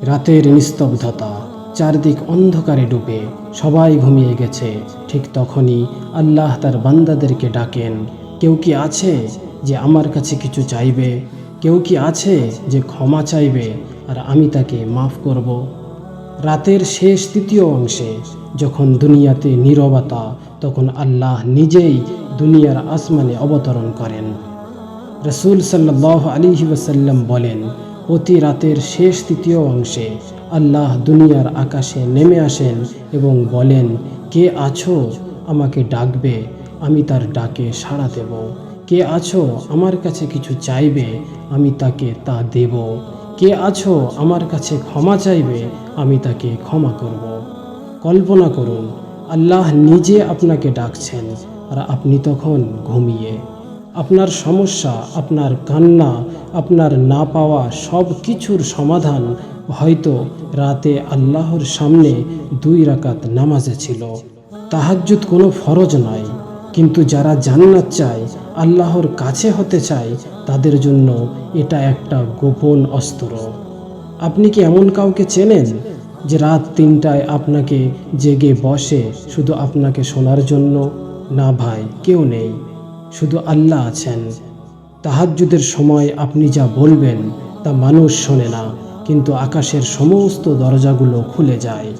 রাতের নিস্তব্ধতা চারদিক অন্ধকারে ডুবে সবাই ঘুমিয়ে গেছে। ঠিক তখনই আল্লাহ তার বান্দাদেরকে ডাকেন, কেউ কি আছে যে আমার কাছে কিছু চাইবে? কেউ কি আছে যে ক্ষমা চাইবে? আর আমি তাকে মাফ করব। রাতের শেষ তৃতীয় অংশে যখন দুনিয়াতে নীরবতা, তখন আল্লাহ নিজেই দুনিয়ার আসমানে অবতরণ করেন। রসুল সাল্লাহ আলিহি ওয়াসাল্লাম বলেন প্রতি রাতের শেষ তৃতীয় অংশে আল্লাহ দুনিয়ার আকাশে নেমে আসেন এবং বলেন, কে আছো? আমাকে ডাকবে, আমি তার ডাকে সাড়া দেব। কে আছো? আমার কাছে কিছু চাইবে, আমি তাকে তা দেব। কে আছো? আমার কাছে ক্ষমা চাইবে, আমি তাকে ক্ষমা করব। কল্পনা করুন, আল্লাহ নিজে আপনাকে ডাকছেন আর আপনি তখন ঘুমিয়ে আপনার সমস্যা, আপনার কান্না, আপনার না পাওয়া সব কিছুর সমাধান হয়তো রাতে আল্লাহর সামনে দুই রাকাত নামাজে ছিল। তাহাজ্জুদ কোনো ফরজ নয়, কিন্তু যারা জান্নাত চায়, আল্লাহর কাছে হতে চায়, তাদের জন্য এটা একটা গোপন অস্ত্র। আপনি কি এমন কাউকে চেনেন যে রাত তিনটায় আপনাকে জেগে বসে শুধু আপনাকে শোনার জন্য? না ভাই, কেউ নেই। শুধু আল্লাহ আছেন। তাহাজ্জুদের সময় আপনি যা বলবেন তা মানুষ শোনে না, কিন্তু আকাশের সমস্ত দরজাগুলো খুলে যায়।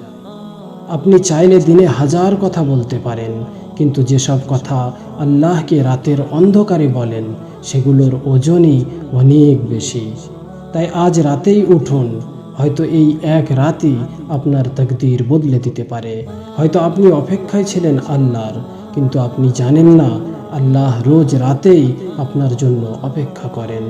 আপনি চাইলে দিনে হাজার কথা বলতে পারেন, কিন্তু যেসব কথা আল্লাহকে রাতের অন্ধকারে বলেন, সেগুলোর ওজনই অনেক বেশি। তাই আজ রাতেই উঠুন, হয়তো এই এক রাতই আপনার তকদির বদলে দিতে পারে। হয়তো আপনি অপেক্ষায় ছিলেন আল্লাহর, কিন্তু আপনি জানেন না আল্লাহ রোজ রাতেই আপনার জন্য অপেক্ষা করেন।